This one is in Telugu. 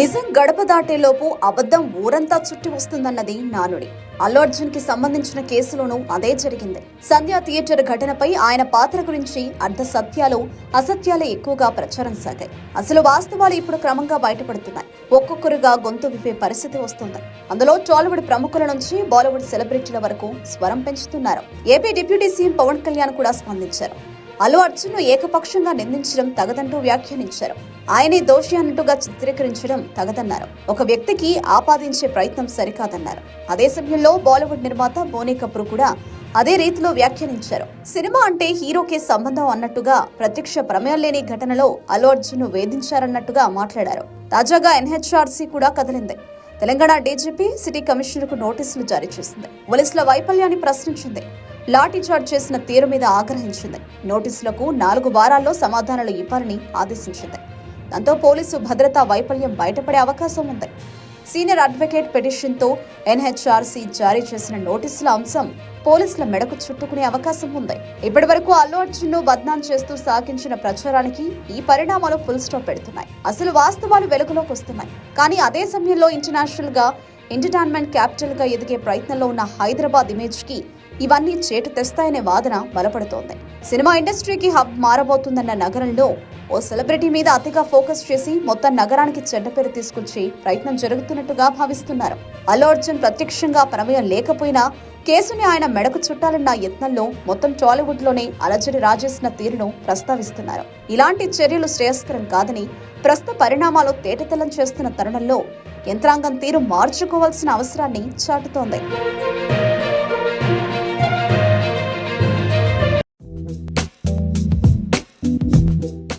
నిజం గడప దాటేలోపు అబద్ధం ఊరంతా చుట్టి వస్తుందన్నది నానుడి. అల్లు అర్జున్కి సంబంధించిన కేసులోనూ అదే జరిగింది. సంధ్యా థియేటర్ ఘటనపై ఆయన పాత్ర గురించి అర్ధ సత్యాలు అసత్యాలే ఎక్కువగా ప్రచారం సాగాయి. అసలు వాస్తవాలు ఇప్పుడు క్రమంగా బయటపడుతున్నాయి. ఒక్కొక్కరుగా గొంతు విప్పే పరిస్థితి వస్తుంది. అందులో టాలీవుడ్ ప్రముఖుల నుంచి బాలీవుడ్ సెలబ్రిటీల వరకు స్వరం పెంచుతున్నారు. AP deputy CM Pawan Kalyan కూడా స్పందించారు. అల్లు అర్జున్ ఏకపక్షంగా నిందించడం తగదంటూ వ్యాఖ్యానించారు. ఆయనే దోషి అన్నట్టుగా చిత్రీకరించడం తగదన్నారు. ఒక వ్యక్తికి ఆపాదించే ప్రయత్నం సరికాదన్నారు. అదే సమయంలో బాలీవుడ్ నిర్మాత బోనీ కపూర్ కూడా అదే రీతిలో వ్యాఖ్యానించారు. సినిమా అంటే హీరోకే సంబంధం అన్నట్టుగా ప్రత్యక్ష ప్రమేయం లేని ఘటనలో అల్లు అర్జున్ వేధించారన్నట్టుగా మాట్లాడారు. తాజాగా ఎన్హెచ్ఆర్సీ కూడా కదిలింది. తెలంగాణ డీజీపీ సిటీ కమిషనర్కు నోటీసులు జారీ చేసింది. పోలీసుల వైఫల్యాన్ని ప్రశ్నించింది. లాఠీ చార్జ్ చేసిన తీరు మీద ఆగ్రహించింది. నోటీసులకు నాలుగు వారాల్లో సమాధానాలు ఇవ్వాలని ఆదేశించింది. దాంతో పోలీసు భద్రతా వైఫల్యం బయటపడే అవకాశం ఉంది. సీనియర్ అడ్వకేట్ పిటిషన్తో ఎన్హెచ్ఆర్సీ జారీ చేసిన నోటీసుల అంశం పోలీసుల మెడకు చుట్టుకునే అవకాశం ఉంది. ఇప్పటి వరకు అల్లు అర్జున్ను బద్నాం చేస్తూ సాగించిన ప్రచారానికి ఈ పరిణామాలు ఫుల్ స్టాప్ పెడుతున్నాయి. అసలు వాస్తవాలు వెలుగులోకి వస్తున్నాయి. కానీ అదే సమయంలో ఇంటర్నేషనల్గా ఎంటర్టైన్మెంట్ క్యాపిటల్గా ఎదిగే ప్రయత్నంలో ఉన్న హైదరాబాద్ ఇమేజ్కి ఇవన్నీ చేటు తెస్తాయనే వాదన బలపడుతోంది. సినిమా ఇండస్ట్రీకి హబ్ మారబోతుందన్న నగరంలో ఓ సెలబ్రిటీ మీద అతిగా ఫోకస్ చేసి మొత్తం నగరానికి చెడ్డ పేరు తీసుకొచ్చే ప్రయత్నం జరుగుతున్నట్టుగా భావిస్తున్నారు. అల్లు అర్జున్ ప్రత్యక్షంగా ప్రమేయం లేకపోయినా కేసుని ఆయన మెడకు చుట్టాలన్న యత్నంలో మొత్తం టాలీవుడ్లోనే అలజడి రాజేసిన తీరును ప్రస్తావిస్తున్నారు. ఇలాంటి చర్యలు శ్రేయస్కరం కాదని ప్రస్తుత పరిణామాలు తేటతెల్లం చేస్తున్న తరుణంలో యంత్రాంగం తీరు మార్చుకోవాల్సిన అవసరాన్ని చాటుతోంది.